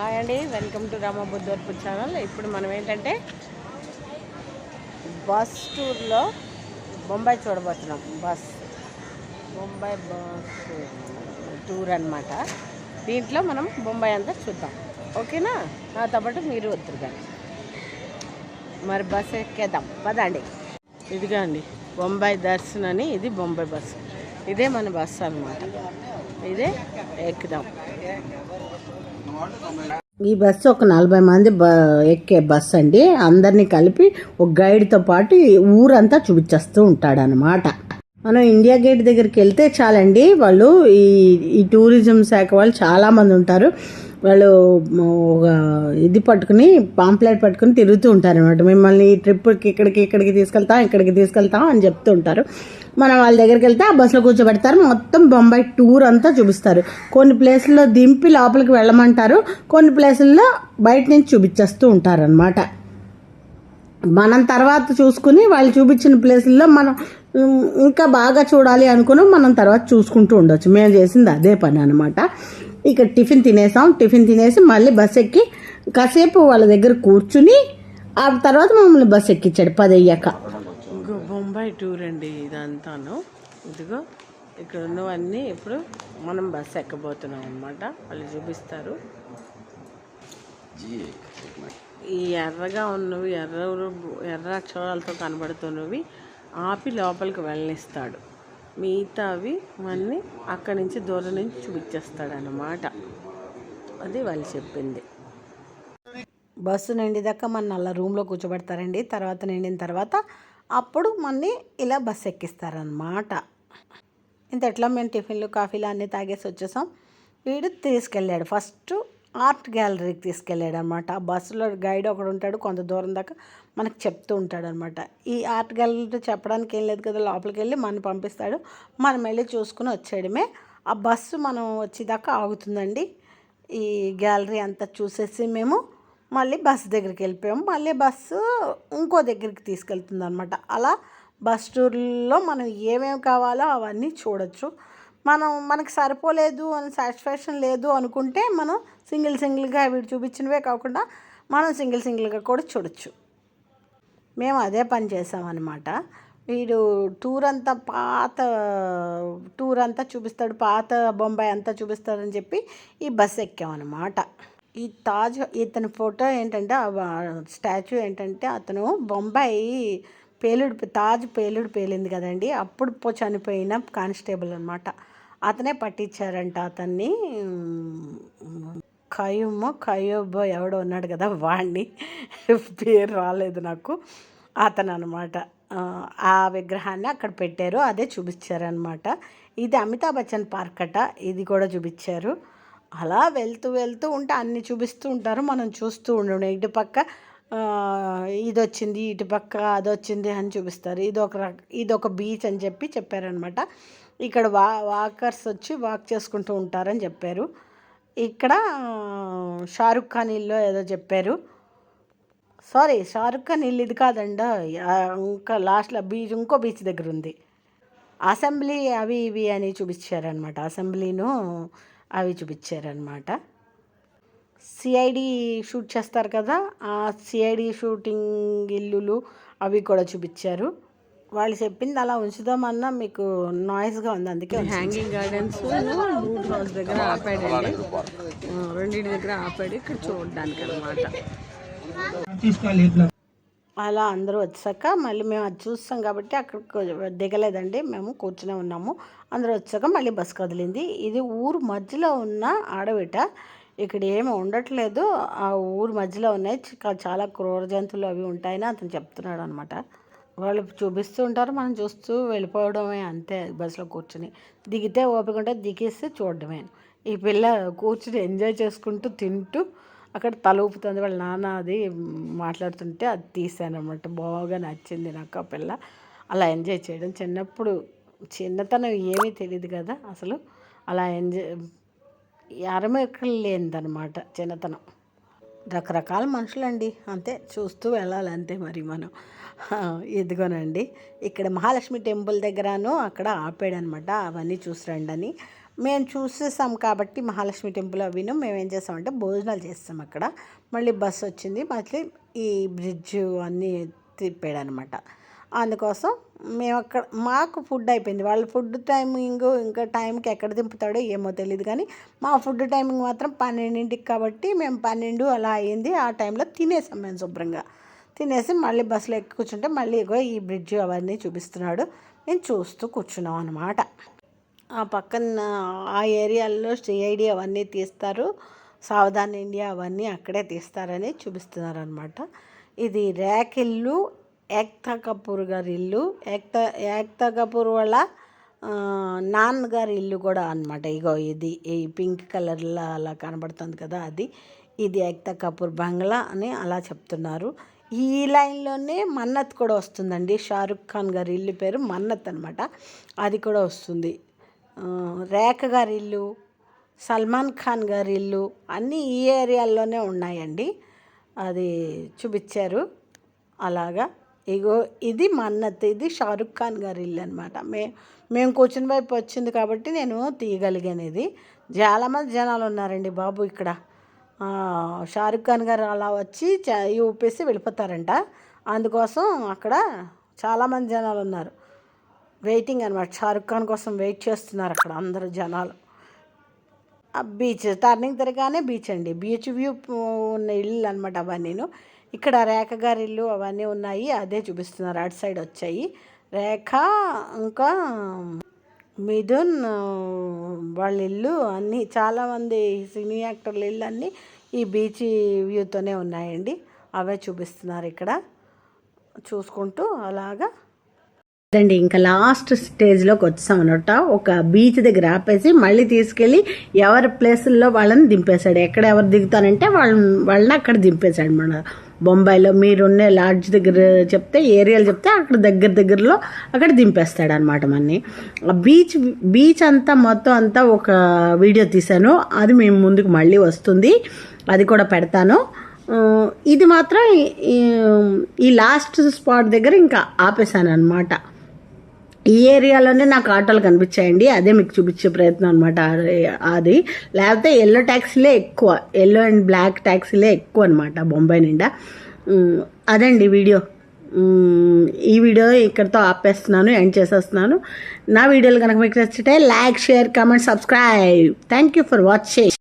Hi అండి welcome to రామబుద్ధోర్పు channel. ఇప్పుడు మనం ఏంటంటే బస్ టూర్లో బొంబాయి చూడబోతున్నాం. బస్ బొంబాయి బస్ టూర్ అన్నమాట. దీంట్లో మనం బొంబాయి అంతా చూద్దాం. ఓకేనా? నాతో పాటు మీరు వద్దురు కానీ మరి బస్ ఎక్కేద్దాం. పదండి. ఇదిగా అండి బొంబాయి దర్శన్ అని ఇది బొంబాయి బస్సు ఇదే మన బస్సు అనమాట ఇదే ఎక్కుదాం. ఈ బస్సు ఒక నలభై మంది బ ఎక్కే బస్సు అండి. అందరినీ కలిపి ఒక గైడ్తో పాటు ఊరంతా చూపించేస్తూ ఉంటాడనమాట మనం ఇండియా గేట్ దగ్గరికి వెళ్తే చాలండి వాళ్ళు ఈ ఈ టూరిజం శాఖ వాళ్ళు చాలామంది ఉంటారు. వాళ్ళు ఒక ఇది పట్టుకుని పాంప్లెట్ పట్టుకుని తిరుగుతూ ఉంటారనమాట మిమ్మల్ని ఈ ట్రిప్కి ఇక్కడికి ఇక్కడికి తీసుకెళ్తాం ఇక్కడికి తీసుకెళ్తాం అని చెప్తూ ఉంటారు. మనం వాళ్ళ దగ్గరికి వెళ్తే ఆ బస్సులో కూర్చోబెడతారు. మొత్తం బొంబాయి టూర్ అంతా చూపిస్తారు. కొన్ని ప్లేసుల్లో దింపి లోపలికి వెళ్ళమంటారు. కొన్ని ప్లేసుల్లో బయట నుంచి చూపించేస్తూ ఉంటారనమాట మనం తర్వాత చూసుకుని వాళ్ళు చూపించిన ప్లేసుల్లో మనం ఇంకా బాగా చూడాలి అనుకుని మనం తర్వాత చూసుకుంటూ ఉండొచ్చు. మేము చేసింది అదే పని అనమాట ఇక టిఫిన్ తినేసాం. టిఫిన్ తినేసి మళ్ళీ బస్ ఎక్కి కాసేపు వాళ్ళ దగ్గర కూర్చుని ఆ తర్వాత మమ్మల్ని బస్ ఎక్కించాడు పది అయ్యాక. బొంబాయి టూర్ అండి ఇదంతాను. ఇదిగో ఇక్కడ ఉన్నవన్నీ ఇప్పుడు మనం బస్ ఎక్కబోతున్నాం అనమాట వాళ్ళు చూపిస్తారు. ఈ ఎర్రగా ఉన్నవి ఎర్ర ఎర్ర అక్షరాలతో కనబడుతున్నవి ఆపి లోపలికి వెళ్ళనిస్తాడు. మిగతావి అన్నీ అక్కడి నుంచి దూరం నుంచి చూపించేస్తాడు అది వాళ్ళు చెప్పింది. బస్సు నిండిదాకా మన అలా రూమ్లో కూర్చోబెడతారండి. తర్వాత నిండిన తర్వాత అప్పుడు మన్ని ఇలా బస్సు ఎక్కిస్తారనమాట ఎట్లా మేము టిఫిన్లు కాఫీలు అన్నీ తాగేసి వచ్చేసాం. వీడు తీసుకెళ్ళాడు. ఫస్ట్ ఆర్ట్ గ్యాలరీకి తీసుకెళ్ళాడు అనమాట ఆ బస్సులో గైడ్ ఒకడు ఉంటాడు కొంత దూరం దాకా మనకు చెప్తూ ఉంటాడు అనమాట ఈ ఆర్ట్ గ్యాలరీ చెప్పడానికి ఏం లేదు కదా లోపలికి వెళ్ళి మనం పంపిస్తాడు. మనం వెళ్ళి చూసుకుని వచ్చేయడమే. ఆ బస్సు మనం వచ్చేదాకా ఆగుతుందండి. ఈ గ్యాలరీ అంతా చూసేసి మేము మళ్ళీ బస్సు దగ్గరికి వెళ్ళిపోయాము. మళ్ళీ బస్సు ఇంకో దగ్గరికి తీసుకెళ్తుంది అనమాట అలా బస్ టూర్లో మనం ఏమేమి కావాలో అవన్నీ చూడొచ్చు. మనం మనకి సరిపోలేదు అని సాటిస్ఫాక్షన్ లేదు అనుకుంటే మనం సింగిల్ సింగిల్గా వీడు చూపించినవే కాకుండా మనం సింగిల్ సింగిల్గా కూడా చూడొచ్చు. మేము అదే పని చేసామన్నమాట. వీడు టూర్ అంతా పాత టూర్ అంతా చూపిస్తాడు పాత బొంబాయి అంతా చూపిస్తాడని చెప్పి ఈ బస్ ఎక్కామన్నమాట. ఈ తాజ్ ఇతని ఫోటో ఏంటంటే స్టాచ్యూ ఏంటంటే అతను బొంబాయి పేలుడు తాజ్ పేలుడు పేలింది కదండి. అప్పుడు పో చనిపోయిన కానిస్టేబుల్ అనమాట అతనే పట్టించారంట అతన్ని. ఖయూమ్ ఖయూబ్ ఎవడో ఉన్నాడు కదా వాడిని పేరు రాలేదు నాకు. అతను అనమాట ఆ విగ్రహాన్ని అక్కడ పెట్టారు. అదే చూపించారనమాట ఇది అమితాబ్ బచ్చన్ పార్క్ అట. ఇది కూడా చూపించారు. అలా వెళ్తూ వెళ్తూ ఉంటే అన్ని చూపిస్తూ ఉంటారు. మనం చూస్తూ ఉండడం. ఇటు పక్క ఇది వచ్చింది ఇటు పక్క అది వచ్చింది అని చూపిస్తారు. ఇది ఒక రక ఇది ఒక బీచ్ అని చెప్పి చెప్పారనమాట. ఇక్కడ వా వాకర్స్ వచ్చి వాక్ చేసుకుంటూ ఉంటారని చెప్పారు. ఇక్కడ షారుఖ్ ఖాన్ ఇల్లు ఏదో చెప్పారు. సారీ షారుఖ్ ఖాన్ ఇల్లు ఇది కాదండి. ఇంకా లాస్ట్లో బీచ్ ఇంకో బీచ్ దగ్గర ఉంది. అసెంబ్లీ అవి ఇవి అని చూపించారనమాట. అసెంబ్లీను అవి చూపించారనమాట. సిఐడి షూట్ చేస్తారు కదా ఆ సిఐడి షూటింగ్ ఇల్లులు అవి కూడా చూపించారు. వాళ్ళు చెప్పింది అలా ఉంచుదామన్నా మీకు నాయిస్గా ఉంది అందుకే హ్యాంగింగ్ గార్డెన్స్ బూట్ హౌస్ దగ్గర ఆపాడండి. ఆ, రెండింటి దగ్గర ఆపాడు ఇక్కడ చూడడానికి అనమాట అలా అందరూ వచ్చాక మళ్ళీ మేము అది చూస్తాం కాబట్టి అక్కడ దిగలేదండి మేము కూర్చునే ఉన్నాము. అందరూ వచ్చాక మళ్ళీ బస్ కదిలింది. ఇది ఊరు మధ్యలో ఉన్న ఆడబిడ్డ ఇక్కడ ఏమి ఉండట్లేదు. ఆ ఊరు మధ్యలో ఉన్నాయి. చాలా క్రూర జంతువులు అవి ఉంటాయని అతను చెప్తున్నాడు అనమాట వాళ్ళు చూపిస్తూ ఉంటారు. మనం చూస్తూ వెళ్ళిపోవడమే అంతే బస్సులో కూర్చుని. దిగితే ఓపిక ఉంటే దిగేసి చూడడమే. ఈ పిల్ల కూర్చుని ఎంజాయ్ చేసుకుంటూ తింటూ అక్కడ తల ఊపుతుంది. వాళ్ళ నాన్న అది మాట్లాడుతుంటే అది తీసాను అనమాట బాగా నచ్చింది నాకు ఆ పిల్ల. అలా ఎంజాయ్ చేయడం చిన్నప్పుడు చిన్నతనం ఏమీ తెలియదు కదా అసలు. అలా ఎంజాయ్ అరమెక్కలు లేనిదనమాట చిన్నతనం. రకరకాల మనుషులండి. అంతే చూస్తూ వెళ్ళాలి అంతే మరి మనం. ఇదిగోనండి. ఇక్కడ మహాలక్ష్మి టెంపుల్ దగ్గరను అక్కడ ఆపాడనమాట. అవన్నీ చూసిరండి అని మేము చూసేసాం కాబట్టి మహాలక్ష్మి టెంపుల్ అవిను. మేము ఏం చేస్తామంటే భోజనాలు చేస్తాం అక్కడ. మళ్ళీ బస్సు వచ్చింది. మళ్ళీ ఈ బ్రిడ్జ్ అన్నీ తిప్పాడనమాట. అందుకోసం మేము అక్కడ మాకు ఫుడ్ అయిపోయింది. వాళ్ళ ఫుడ్ టైమింగ్ ఇంకా టైంకి ఎక్కడ దింపుతాడో ఏమో తెలియదు కానీ మా ఫుడ్ టైమింగ్ మాత్రం పన్నెండింటికి కాబట్టి మేము పన్నెండు అలా అయింది. ఆ టైంలో తినేసాం మేము శుభ్రంగా. తినేసి మళ్ళీ బస్సులో ఎక్కి కూర్చుంటే మళ్ళీ ఇగో ఈ బ్రిడ్జ్ అవన్నీ చూపిస్తున్నాడు. మేము చూస్తూ కూర్చున్నాం అనమాట ఆ పక్కన ఆ ఏరియాల్లో సిఐడి అవన్నీ తీస్తారు. సావధాన్ ఇండియా అవన్నీ అక్కడే తీస్తారని చూపిస్తున్నారు అనమాట ఇది ర్యాక్ ఇల్లు ఏక్తా కపూర్ గారి ఇల్లు. ఏక్తా ఏక్తా కపూర్ వాళ్ళ నాన్నగారి ఇల్లు కూడా అనమాట ఇగో ఇది ఈ పింక్ కలర్లో అలా కనబడుతుంది కదా అది. ఇది ఏక్తా కపూర్ బంగ్లా అని అలా చెప్తున్నారు. ఈ లైన్లోనే మన్నత్ కూడా వస్తుందండి. షారుఖ్ ఖాన్ గారి ఇల్లు పేరు మన్నత్ అనమాట అది కూడా వస్తుంది. రేఖ గారి ఇల్లు సల్మాన్ ఖాన్ గారి ఇల్లు అన్నీ ఈ ఏరియాల్లోనే ఉన్నాయండి. అది చూపించారు. అలాగా. ఇగో ఇది మన్నత్ ఇది షారుఖ్ ఖాన్ గారి ఇల్లు అనమాట మే మేము కూర్చుని వైపు వచ్చింది కాబట్టి నేను తీయగలిగాను ఇది చాలామంది జనాలు ఉన్నారండి బాబు ఇక్కడ. షారుఖ్ ఖాన్ గారు అలా వచ్చి ఊపేసి వెళ్ళిపోతారంట. అందుకోసం అక్కడ చాలామంది జనాలు ఉన్నారు. వెయిటింగ్ అనమాట షారుఖ్ ఖాన్ కోసం వెయిట్ చేస్తున్నారు అక్కడ అందరు జనాలు. బీచ్ టర్నింగ్ తిరగానే బీచ్ అండి. బీచ్ వ్యూ ఉన్న ఇల్లు అనమాట అవన్నీను. ఇక్కడ రేఖ గారి ఇల్లు అవన్నీ ఉన్నాయి. అదే చూపిస్తున్నారు. అటు సైడ్ వచ్చాయి. రేఖ ఇంకా మిథున్ వాళ్ళ ఇల్లు అన్నీ చాలామంది సినీ యాక్టర్ల ఇల్లు అన్నీ ఈ బీచ్ వ్యూతోనే ఉన్నాయండి. అవే చూపిస్తున్నారు ఇక్కడ. చూసుకుంటూ అలాగా అండి ఇంకా లాస్ట్ స్టేజ్లోకి వచ్చాం అనమాట ఒక బీచ్ దగ్గర ఆపేసి మళ్ళీ తీసుకెళ్ళి ఎవరి ప్లేసుల్లో వాళ్ళని దింపేశాడు. ఎక్కడ ఎవరు దిగుతానంటే వాళ్ళని వాళ్ళని అక్కడ దింపేశాడు మన బొంబాయిలో. మీరున్న లాడ్జ్ దగ్గర చెప్తే ఏరియాలు చెప్తే అక్కడ దగ్గర దగ్గరలో అక్కడ దింపేస్తాడు అనమాట మన్ని. ఆ బీచ్ బీచ్ అంతా మొత్తం అంతా ఒక వీడియో తీశాను. అది మేము ముందుకు మళ్ళీ వస్తుంది. అది కూడా పెడతాను. ఇది మాత్రం ఈ- ఈ లాస్ట్ స్పాట్ దగ్గర ఇంకా ఆపేశాను అనమాట ఈ ఏరియాలోనే నాకు ఆటోలు కనిపించాయండి. అదే మీకు చూపించే ప్రయత్నం అనమాట అది. లేకపోతే ఎల్లో ట్యాక్సీలే ఎక్కువ. ఎల్లో అండ్ బ్లాక్ ట్యాక్సీలే ఎక్కువ అనమాట బొంబాయి నిండా. అదండి వీడియో. ఈ వీడియో ఇక్కడితో ఆపేస్తున్నాను ఎండ్ చేసేస్తున్నాను. నా వీడియోలు కనుక మీకు నచ్చితే like share comment subscribe. Thank you for watching